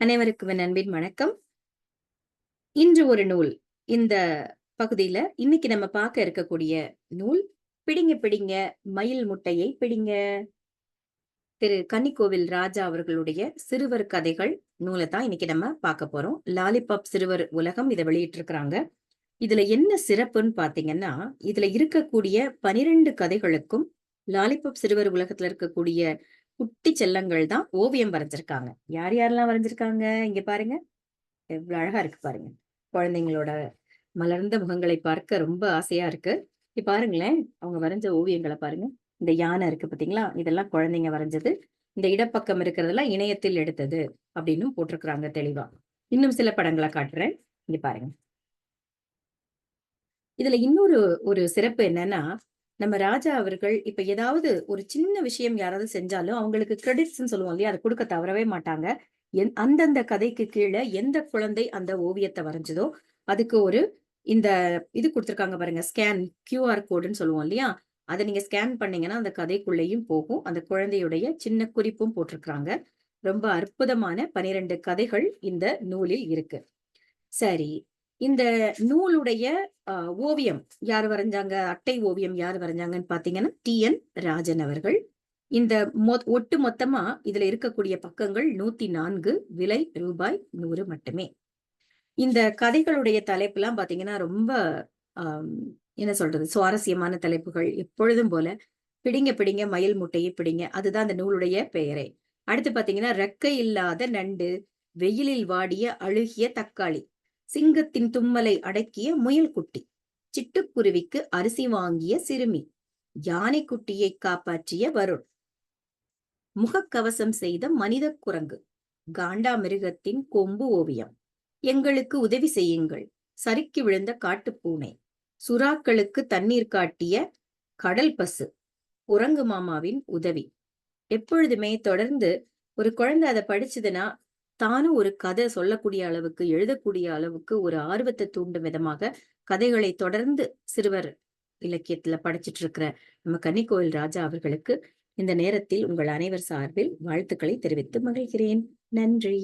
அனைவருக்கும் என் அன்பின் வணக்கம். இன்று ஒரு நூல். இந்த பகுதியில இன்னைக்கு நம்ம பார்க்க இருக்கக்கூடிய நூல் பிடிங்க பிடிங்க மயில் முட்டையை பிடிங்க. திரு கன்னிக்கோவில் ராஜா அவர்களுடைய சிறுவர் கதைகள் நூலை தான் இன்னைக்கு நம்ம பார்க்க போறோம். லாலிபாப் சிறுவர் உலகம் இதை வெளியிட்டிருக்கிறாங்க. இதுல என்ன சிறப்புன்னு பாத்தீங்கன்னா இதுல இருக்கக்கூடிய பனிரெண்டு கதைகளுக்கும் லாலிபாப் சிறுவர் உலகத்துல இருக்கக்கூடிய குட்டி செல்லங்கள் தான் ஓவியம் வரைஞ்சிருக்காங்க. யார் யாரெல்லாம் வரைஞ்சிருக்காங்க? இங்க பாருங்க. எவ்வளவு அழகா இருக்கு பாருங்க. குழந்தைங்களோட மலர்ந்த முகங்களை பார்க்க ரொம்ப ஆசையா இருக்கு. இப்ப பாருங்களேன். அவங்க வரைஞ்ச ஓவியங்களை பாருங்க. இந்த யானை இருக்கு பாத்தீங்களா இதெல்லாம் குழந்தைங்க வரைஞ்சது. இந்த இடப்பக்கம் இருக்கிறதெல்லாம் இணையத்தில் எடுத்தது அப்படின்னு போட்டிருக்கிறாங்க தெளிவா. இன்னும் சில படங்களை காட்டுறேன். இங்க பாருங்க. இதுல இன்னொரு ஒரு சிறப்பு என்னன்னா நம்ம ராஜா அவர்கள் இப்ப ஏதாவது ஒரு சின்ன விஷயம் யாராவது செஞ்சாலும் அவங்களுக்கு கிரெடிட்ஸ் சொல்லுவோம் இல்லையா? அதை கொடுக்க தவறவே மாட்டாங்க. அந்தந்த கதைக்கு கீழே எந்த குழந்தை அந்த ஓவியத்தை வரைஞ்சதோ அதுக்கு ஒரு இந்த இது கொடுத்துருக்காங்க பாருங்க ஸ்கேன் கியூஆர் கோடுன்னு சொல்லுவோம் இல்லையா? அதை நீங்க ஸ்கேன் பண்ணீங்கன்னா அந்த கதைக்குள்ளேயும் போகும். அந்த குழந்தையுடைய சின்ன குறிப்பும் போட்டிருக்கிறாங்க. ரொம்ப அற்புதமான பனிரெண்டு கதைகள் இந்த நூலில் இருக்கு. சரி இந்த நூலுடைய ஓவியம் யார் வரைஞ்சாங்க? அட்டை ஓவியம் யார் வரைஞ்சாங்கன்னு பாத்தீங்கன்னா டி. என். ராஜன் அவர்கள். இந்த மொ ஒட்டு மொத்தமா இதுல இருக்கக்கூடிய பக்கங்கள் நூத்தி நான்கு விலை ரூபாய் நூறு மட்டுமே. இந்த கதைகளுடைய தலைப்பு எல்லாம் பாத்தீங்கன்னா ரொம்ப ஆஹ் என்ன சொல்றது? சுவாரஸ்யமான தலைப்புகள் எப்பொழுதும் போல. பிடிங்க பிடிங்க மயில் முட்டையை பிடிங்க. அதுதான் அந்த நூலுடைய பெயரே. அடுத்து பாத்தீங்கன்னா ரெக்கை இல்லாத நண்டு வெயிலில் வாடிய அழுகிய தக்காளி. சிங்கத்தின் தும்மலை அடக்கிய முயல் குட்டி சிட்டுக்குருவிக்கு அரிசி வாங்கிய சிறுமி யானை குட்டியை காப்பாற்றிய வருண். முகக்கவசம் செய்த மனித குரங்கு காண்டா மிருகத்தின் கொம்பு ஓவியம். எங்களுக்கு உதவி செய்யுங்கள். சறுக்கி விழுந்த காட்டுப்பூனை சுறாக்களுக்கு தண்ணீர் காட்டிய கடல் பசு குரங்கு மாமாவின் உதவி. எப்பொழுதுமே தொடர்ந்து ஒரு குழந்தை அதை படிச்சதுன்னா தானும் ஒரு கதை சொல்லக்கூடிய அளவுக்கு எழுதக்கூடிய அளவுக்கு ஒரு ஆர்வத்தை தூண்டும் விதமாக கதைகளை தொடர்ந்து சிறுவர் இலக்கியத்துல படிச்சிட்டு இருக்கிற நம்ம கன்னிக்கோயில் ராஜா அவர்களுக்கு இந்த நேரத்தில் உங்கள் அனைவர் சார்பில் வாழ்த்துக்களை தெரிவித்து மகிழ்கிறேன். நன்றி.